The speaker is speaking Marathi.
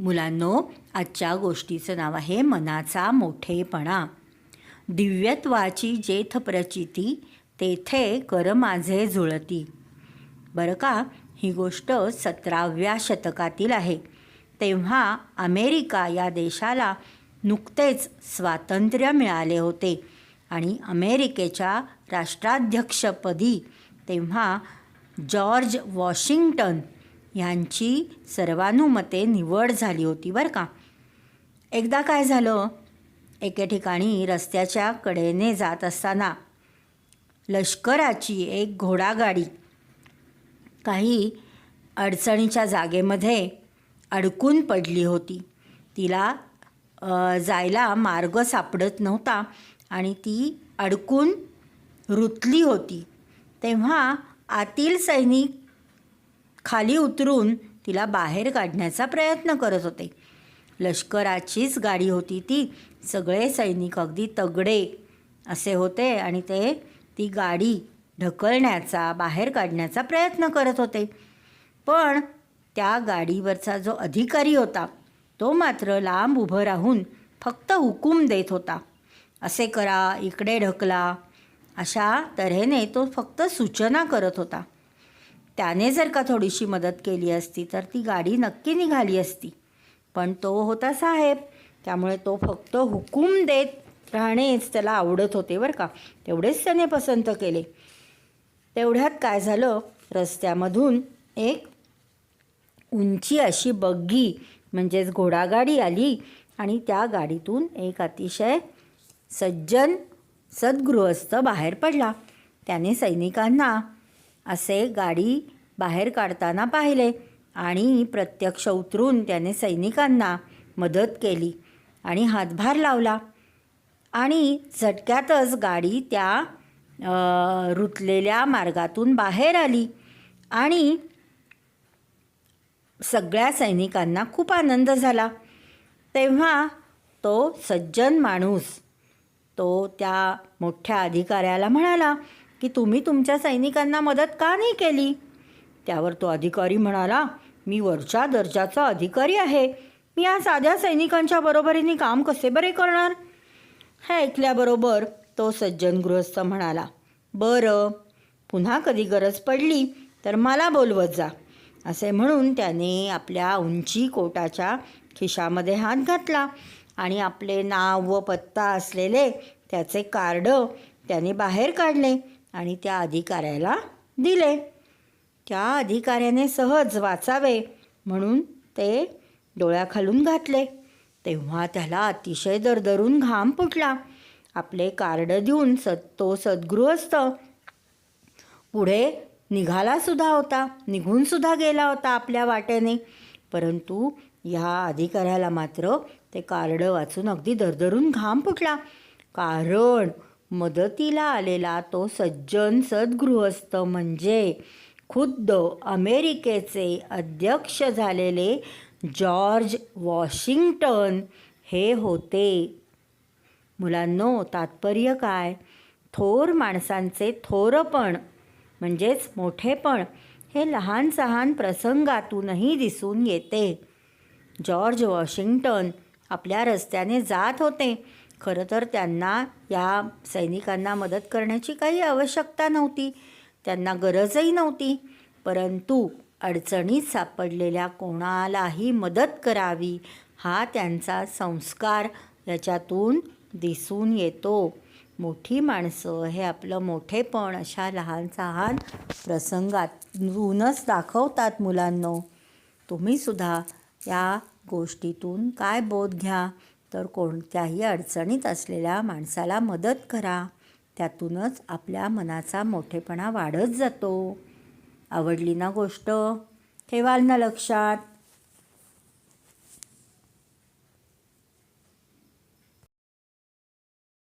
मुलांनो आजच्या गोष्टीचं नाव आहे मनाचा मोठेपणा. दिव्यत्वाची जेथ प्रचिती तेथे कर माझे जुळती. बरं का? ही गोष्ट सतराव्या शतकातील आहे. तेव्हा अमेरिका या देशाला नुकतेच स्वातंत्र्य मिळाले होते आणि अमेरिकेच्या राष्ट्राध्यक्षपदी तेव्हा जॉर्ज वॉशिंग्टन ह्यांची सर्वानुमते निवड झाली होती बरं का. एकदा काय झालं? एके ठिकाणी रस्त्याच्या कडेने जात असताना लष्कराची एक घोडागाडी काही अडचणीच्या जागेमध्ये अडकून पडली होती. तिला जायला मार्ग सापडत नव्हता आणि ती अडकून रुतली होती. तेव्हा आतील सैनिक खाली उतरून तिला बाहेर काढण्याचा प्रयत्न करत होते. लष्कराचीच गाडी होती ती. सगळे सैनिक अगदी तगडे असे होते आणि ते ती गाडी ढकलण्याचा बाहेर काढण्याचा प्रयत्न करत होते. पण त्या गाडीवरचा जो अधिकारी होता तो मात्र लांब उभं राहून फक्त हुकूम देत होता. असे करा इकडे ढकला अशा तऱ्हेने तो फक्त सूचना करत होता. त्याने जर का थोडीशी मदत केली असती तर ती गाडी नक्की निघाली असती. पण तो होता साहेब. त्यामुळे तो फक्त हुकूम देत राहणेच त्याला आवडत होते बरं का. तेवढेच त्याने पसंत केले. तेवढ्यात काय झालं? रस्त्यामधून एक उंची अशी बग्गी म्हणजेच घोडागाडी आली आणि त्या गाडीतून एक अतिशय सज्जन सद्गृहस्थ बाहेर पडला. त्याने सैनिकांना असे गाडी बाहेर काढताना पाहिले आणि प्रत्यक्ष उतरून त्याने सैनिकांना मदत केली आणि हातभार लावला. आणि झटक्यातच गाडी त्या रुतलेल्या मार्गातून बाहेर आली आणि सगळ्या सैनिकांना खूप आनंद झाला. तेव्हा तो सज्जन माणूस तो त्या मोठ्या अधिकाऱ्याला म्हणाला की तुम्ही तुमच्या सैनिकांना मदत का नाही केली? त्यावर तो अधिकारी म्हणाला मी वरच्या दर्जाचा अधिकारी आहे. मी या साध्या सैनिकांच्या बरोबरीने काम कसे बरे करणार? हे ऐकल्याबरोबर तो सज्जन गृहस्थ म्हणाला बरं पुन्हा कधी गरज पडली तर मला बोलवत जा. असे म्हणून त्याने आपल्या उंची कोटाच्या खिशामध्ये हात घातला आणि आपले नाव व पत्ता असलेले त्याचे कार्ड त्याने बाहेर काढले. आणि त्या अधिकाऱ्याला दिले. त्या अधिकाऱ्याने सहज वाचावे म्हणून ते डोळ्याखालून घातले. तेव्हा त्याला अतिशय दरदरून घाम फुटला. आपले कार्ड देऊन सत तो सद्गृहस्थ पुढे निघालासुद्धा होता. निघूनसुद्धा गेला होता आपल्या वाटेने. परंतु ह्या अधिकाऱ्याला मात्र ते कार्ड वाचून अगदी दरदरून घाम फुटला. कारण मदतीला आलेला तो सज्जन सद्गृहस्थ म्हणजे खुद्द अमेरिकेचे अध्यक्ष झालेले जॉर्ज वॉशिंग्टन हे होते. मुलांनो तात्पर्य काय? थोर माणसांचे थोरपण म्हणजेच मोठेपण हे लहान सहान प्रसंगातूनही दिसून येते. जॉर्ज वॉशिंग्टन आपल्या रस्त्याने जात होते. खरं तर त्यांना या सैनिकांना मदत करण्याची काही आवश्यकता नव्हती. त्यांना गरजही नव्हती. परंतु अडचणीत सापडलेल्या कोणालाही मदत करावी हा त्यांचा संस्कार याच्यातून दिसून येतो. मोठी माणसं हे आपलं मोठेपण अशा लहान सहान प्रसंगातूनच दाखवतात मुलांनो. तुम्हीसुद्धा या गोष्टीतून काय बोध घ्या? तर कोणत्याही अडचणीत असलेल्या माणसाला मदत करा. त्यातूनच आपल्या मनाचा मोठेपणा वाढत जातो. आवडली ना गोष्ट ठेवाल ना लक्षात.